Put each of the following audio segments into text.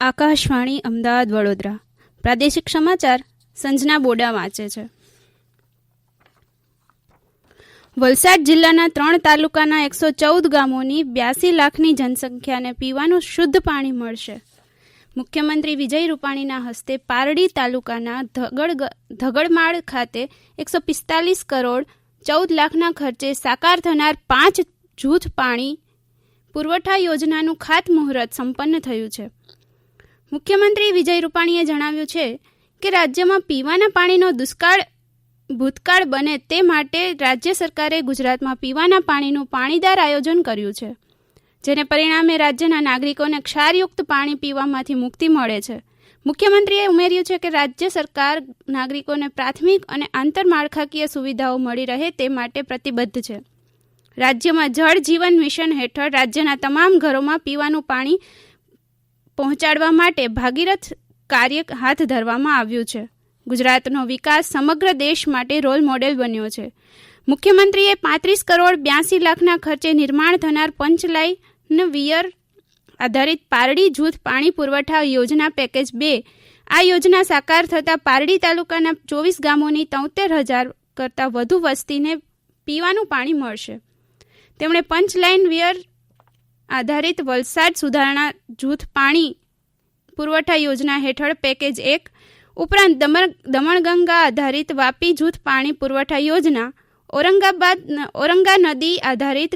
આકાશવાણી અમદાવાદ વડોદરા. પ્રાદેશિક સમાચાર સંજના બોડા વાંચે છે. વલસાડ જિલ્લાના ત્રણ તાલુકાના એકસો ચૌદ ગામોની બ્યાસી લાખની જનસંખ્યાને પીવાનું શુદ્ધ પાણી મળશે. મુખ્યમંત્રી વિજય રૂપાણીના હસ્તે પારડી તાલુકાના ધગડ ધગડમાળ ખાતે એકસો પિસ્તાલીસ કરોડ ચૌદ લાખના ખર્ચે સાકાર થનાર પાંચ જૂથ પાણી પુરવઠા યોજનાનું ખાતમુહૂર્ત સંપન્ન થયું છે. મુખ્યમંત્રી વિજય રૂપાણીએ જણાવ્યું છે કે રાજ્યમાં પીવાના પાણીનો દુષ્કાળ, ભૂતકાળ બને તે માટે રાજ્ય સરકારે ગુજરાતમાં પીવાના પાણીનું પાણીદાર આયોજન કર્યું છે, જેને પરિણામે રાજ્યના નાગરિકોને ક્ષારયુક્ત પાણી પીવામાંથી મુક્તિ મળે છે. મુખ્યમંત્રીએ ઉમેર્યું છે કે રાજ્ય સરકાર નાગરિકોને પ્રાથમિક અને આંતરમાળખાકીય સુવિધાઓ મળી રહે તે માટે પ્રતિબદ્ધ છે. રાજ્યમાં જળ જીવન મિશન હેઠળ રાજ્યના તમામ ઘરોમાં પીવાનું પાણી પહોંચાડવા માટે ભાગીરથ કાર્ય હાથ ધરવામાં આવ્યું છે. ગુજરાતનો વિકાસ સમગ્ર દેશ માટે રોલ મોડેલ બન્યો છે. મુખ્યમંત્રીએ પાંત્રીસ કરોડ બ્યાસી લાખના ખર્ચે નિર્માણ થનાર પંચલાઈન વિયર આધારિત પારડી જૂથ પાણી પુરવઠા યોજના પેકેજ બે. આ યોજના સાકાર થતાં પારડી તાલુકાના ચોવીસ ગામોની તોતેર હજાર કરતાં વધુ વસ્તીને પીવાનું પાણી મળશે. તેમણે પંચલાઈન વિયર આધારિત વલસાડ સુધારણા જૂથ પાણી પુરવઠા યોજના હેઠળ પેકેજ એક ઉપરાંત દમણગંગા આધારિત વાપી જૂથ પાણી પુરવઠા યોજના, ઔરંગાબાદ ઔરંગા નદી આધારિત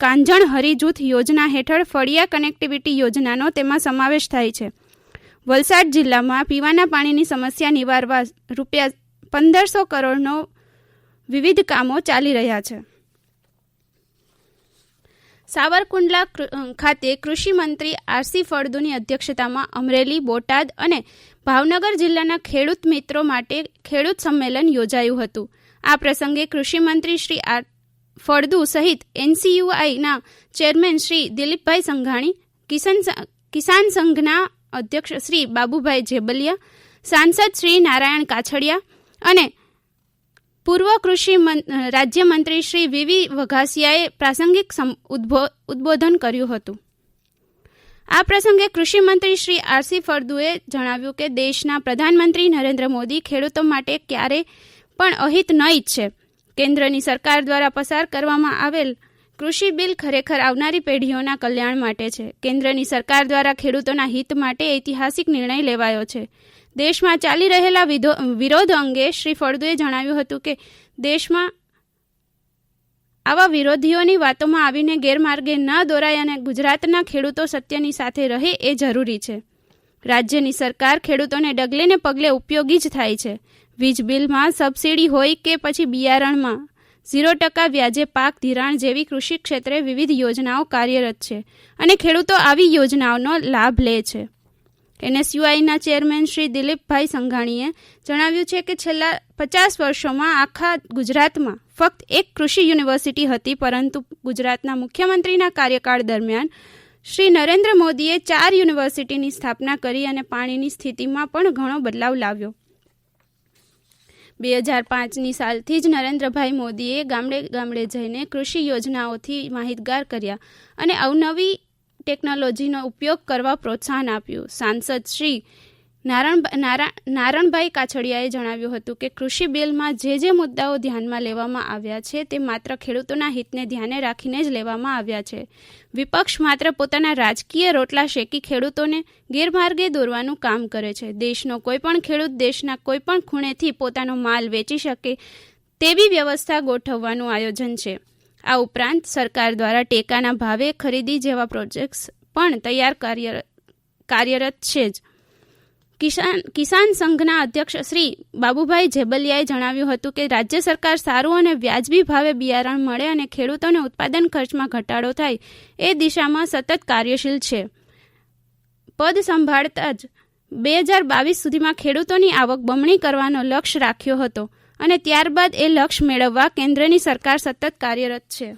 કાંજણ હરી જૂથ યોજના હેઠળ ફળિયા કનેક્ટિવિટી યોજનાનો તેમાં સમાવેશ થાય છે. વલસાડ જિલ્લામાં પીવાના પાણીની સમસ્યા નિવારવા રૂપિયા પંદરસો કરોડનો વિવિધ કામો ચાલી રહ્યા છે. સાવરકુંડલા ખાતે કૃષિ મંત્રી આરસી ફળદુની અધ્યક્ષતામાં અમરેલી, બોટાદ અને ભાવનગર જિલ્લાના ખેડૂત મિત્રો માટે ખેડૂત સંમેલન યોજાયું હતું. આ પ્રસંગે કૃષિમંત્રી શ્રી આર ફળદુ સહિત એનસીયુઆઈના ચેરમેન શ્રી દિલીપભાઈ સંઘાણી કિસાન કિસાન સંઘના અધ્યક્ષ શ્રી બાબુભાઈ જેબલિયા સાંસદ શ્રી નારાયણ કાછડિયા અને પૂર્વ કૃષિ રાજ્યમંત્રી શ્રી વીવી વઘાસિયાએ પ્રાસંગિક ઉદબોધન કર્યું હતું. આ પ્રસંગે કૃષિમંત્રી શ્રી આરસી ફળદુએ જણાવ્યું કે દેશના પ્રધાનમંત્રી નરેન્દ્ર મોદી ખેડૂતો માટે ક્યારે પણ અહિત ન ઈચ્છે. કેન્દ્રની સરકાર દ્વારા પસાર કરવામાં આવેલ કૃષિ બિલ ખરેખર આવનારી પેઢીઓના કલ્યાણ માટે છે. કેન્દ્રની સરકાર દ્વારા ખેડૂતોના હિત માટે ઐતિહાસિક નિર્ણય લેવાયો છે. દેશમાં ચાલી રહેલા વિરોધ અંગે શ્રી ફળદુએ જણાવ્યું હતું કે દેશમાં આવા વિરોધીઓની વાતોમાં આવીને ગેરમાર્ગે ન દોરાય અને ગુજરાતના ખેડૂતો સત્યની સાથે રહે એ જરૂરી છે. રાજ્યની સરકાર ખેડૂતોને ડગલે ને પગલે ઉપયોગી જ થાય છે. વીજ બિલમાં સબસિડી હોય કે પછી બિયારણમાં. ઝીરો ટકા વ્યાજે પાક ધિરાણ જેવી કૃષિ ક્ષેત્રે વિવિધ યોજનાઓ કાર્યરત છે અને ખેડૂતો આવી યોજનાઓનો લાભ લે છે. એનએસયુઆઈના ચેરમેન શ્રી દિલીપભાઈ સંઘાણીએ જણાવ્યું છે કે છેલ્લા પચાસ વર્ષોમાં આખા ગુજરાતમાં ફક્ત એક કૃષિ યુનિવર્સિટી હતી, પરંતુ ગુજરાતના મુખ્યમંત્રીના કાર્યકાળ દરમિયાન શ્રી નરેન્દ્ર મોદીએ ચાર યુનિવર્સિટીની સ્થાપના કરી અને પાણીની સ્થિતિમાં પણ ઘણો બદલાવ લાવ્યો. બે હજાર પાંચની સાલથી જ નરેન્દ્રભાઈ મોદીએ ગામડે ગામડે જઈને કૃષિ યોજનાઓથી માહિતગાર કર્યા અને અવનવી ટેકનોલોજીનો ઉપયોગ કરવા પ્રોત્સાહન આપ્યું. સાંસદ શ્રી નારણભાઈ કાછડિયાએ જણાવ્યું હતું કે કૃષિ બિલમાં જે જે મુદ્દાઓ ધ્યાનમાં લેવામાં આવ્યા છે તે માત્ર ખેડૂતોના હિતને ધ્યાને રાખીને જ લેવામાં આવ્યા છે. વિપક્ષ માત્ર પોતાના રાજકીય રોટલા શેકી ખેડૂતોને ગેરમાર્ગે દોરવાનું કામ કરે છે. દેશનો કોઈપણ ખેડૂત દેશના કોઈપણ ખૂણેથી પોતાનો માલ વેચી શકે તેવી વ્યવસ્થા ગોઠવવાનું આયોજન છે. આ ઉપરાંત સરકાર દ્વારા ટેકાના ભાવે ખરીદી જેવા પ્રોજેક્ટ્સ પણ તૈયાર કાર્યરત છે જ. કિસાન કિસાન સંઘના અધ્યક્ષ શ્રી બાબુભાઈ જેબલિયાએ જણાવ્યું હતું કે રાજ્ય સરકાર સારું અને વ્યાજબી ભાવે બિયારણ મળે અને ખેડૂતોને ઉત્પાદન ખર્ચમાં ઘટાડો થાય એ દિશામાં સતત કાર્યશીલ છે. પદ સંભાળતા જ બે હજાર બાવીસ સુધીમાં ખેડૂતોની આવક બમણી કરવાનો લક્ષ્ય રાખ્યો હતો અને ત્યારબાદ એ લક્ષ્ય મેળવવા કેન્દ્રની સરકાર સતત કાર્યરત છે.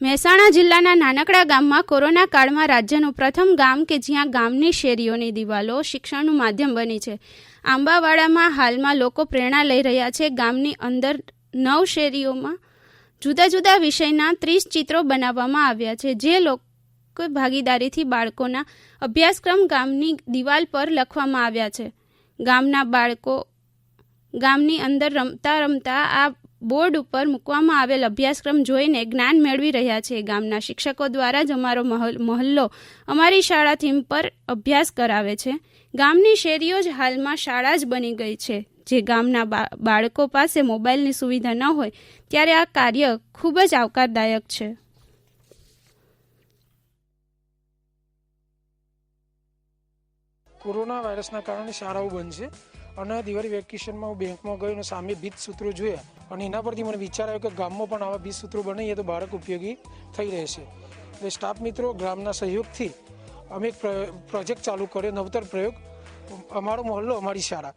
મહેસાણા જિલ્લાના નાનકડા ગામમાં કોરોના કાળમાં રાજ્યનું પ્રથમ ગામ કે જ્યાં ગામની શેરીઓની દિવાલો શિક્ષણનું માધ્યમ બની છે. આંબાવાડામાં હાલમાં લોકો પ્રેરણા લઈ રહ્યા છે ગામની અંદર નવ શેરીઓમાં જુદા જુદા વિષયના ત્રીસ ચિત્રો બનાવવામાં આવ્યા છે જે લોક ભાગીદારીથી બાળકોના અભ્યાસક્રમ ગામની દિવાલ પર લખવામાં આવ્યા છે. ગામના બાળકો, ગામની અંદર રમતા રમતા આ બોર્ડ ઉપર મૂકવામાં આવેલ અભ્યાસક્રમ જોઈને જ્ઞાન મેળવી રહ્યા છે. ગામના શિક્ષકો દ્વારા જ અમારો મહલ- મહલ્લો અમારી શાળા થીમ પર અભ્યાસ કરાવે છે. ગામની શેરીઓ જ હાલમાં શાળા જ બની ગઈ છે. જે ગામના બાળકો પાસે મોબાઈલની સુવિધા ન હોય, ત્યારે આ કાર્ય ખૂબ જ આવકારદાયક છે. કોરોના વાયરસના કારણે શાળાઓ બંધ છે અને દિવાળી વેકેશનમાં હું બેંકમાં ગયો અને સામે ભીત સૂત્રો જોયા અને એના પરથી મને વિચાર આવ્યો કે ગામમાં પણ આવા ભીત સૂત્રો બનાવીએ તો બાળક ઉપયોગી થઈ રહેશે. એટલે સ્ટાફ મિત્રો, ગ્રામના સહયોગથી અમે એક પ્રોજેક્ટ ચાલુ કર્યો, નવતર પ્રયોગ. અમારો મહોલ્લો, અમારી શાળા.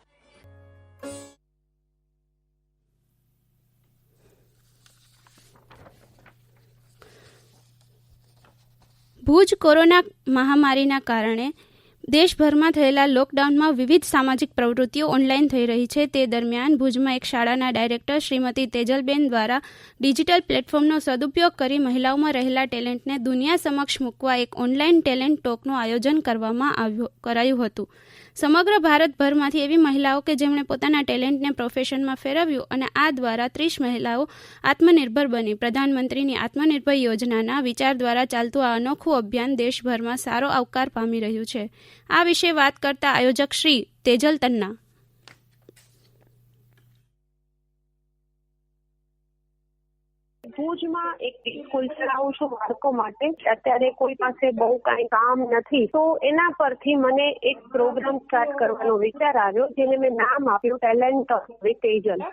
ભુજ કોરોના મહામારીના કારણે દેશભરમાં થયેલા લોકડાઉનમાં વિવિધ સામાજિક પ્રવૃત્તિઓ ઓનલાઈન થઈ રહી છે. તે દરમિયાન ભુજમાં એક શાળાના ડાયરેક્ટર શ્રીમતી તેજલબેન દ્વારા ડિજિટલ પ્લેટફોર્મનો સદુપયોગ કરી મહિલાઓમાં રહેલા ટેલેન્ટને દુનિયા સમક્ષ મૂકવા એક ઓનલાઈન ટેલેન્ટ ટોકનું આયોજન કરવામાં આવ્યું, કરાયું હતું. સમગ્ર ભારતભરમાંથી એવી મહિલાઓ કે જેમણે પોતાના ટેલેન્ટને પ્રોફેશનમાં ફેરવ્યું અને આ દ્વારા ત્રીસ મહિલાઓ આત્મનિર્ભર બની. પ્રધાનમંત્રીની આત્મનિર્ભર યોજનાના વિચાર દ્વારા ચાલતું આ અનોખું અભિયાન દેશભરમાં સારો આવકાર પામી રહ્યું છે. આ વિશે વાત કરતા આયોજક શ્રી તેજલ તન્ના ભુજમાં એક સ્કૂલ ચલાવું છું બાળકો માટે અત્યારે કોઈ પાસે બહુ કાંઈ કામ નથી, તો એના પરથી મને એક પ્રોગ્રામ સ્ટાર્ટ કરવાનો વિચાર આવ્યો, જેને મેં નામ આપ્યું ટેલેન્ટ વિથ તેજલ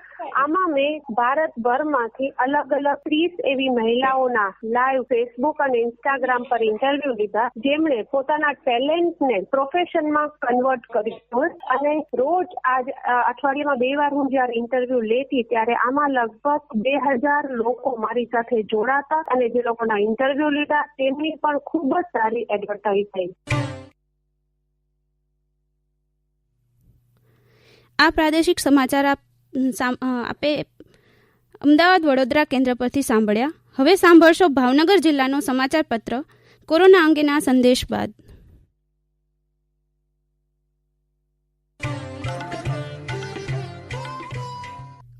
આમાં મેં ભારતભરમાંથી અલગ અલગ ત્રીસ એવી મહિલાઓના લાઈવ ફેસબુક અને ઇન્સ્ટાગ્રામ પર ઇન્ટરવ્યુ લીધા, જેમણે પોતાના ટેલેન્ટને પ્રોફેશનમાં કન્વર્ટ કર્યું અને રોજ આજ અઠવાડિયામાં બે વાર હું જ્યારે ઇન્ટરવ્યુ લેતી, ત્યારે આમાં લગભગ બે હજાર લોકો મારી સાથે જોડાતા અને જે લોકોના ઇન્ટરવ્યુ લીધા, તેમની પણ ખૂબ જ સારી એડવર્ટાઇઝ થઈ. આ પ્રાદેશિક સમાચાર આપે અમદાવાદ વડોદરા કેન્દ્ર પરથી સાંભળ્યા. હવે સાંભળશો ભાવનગર જિલ્લાનો સમાચાર પત્ર કોરોના અંગેના સંદેશ બાદ.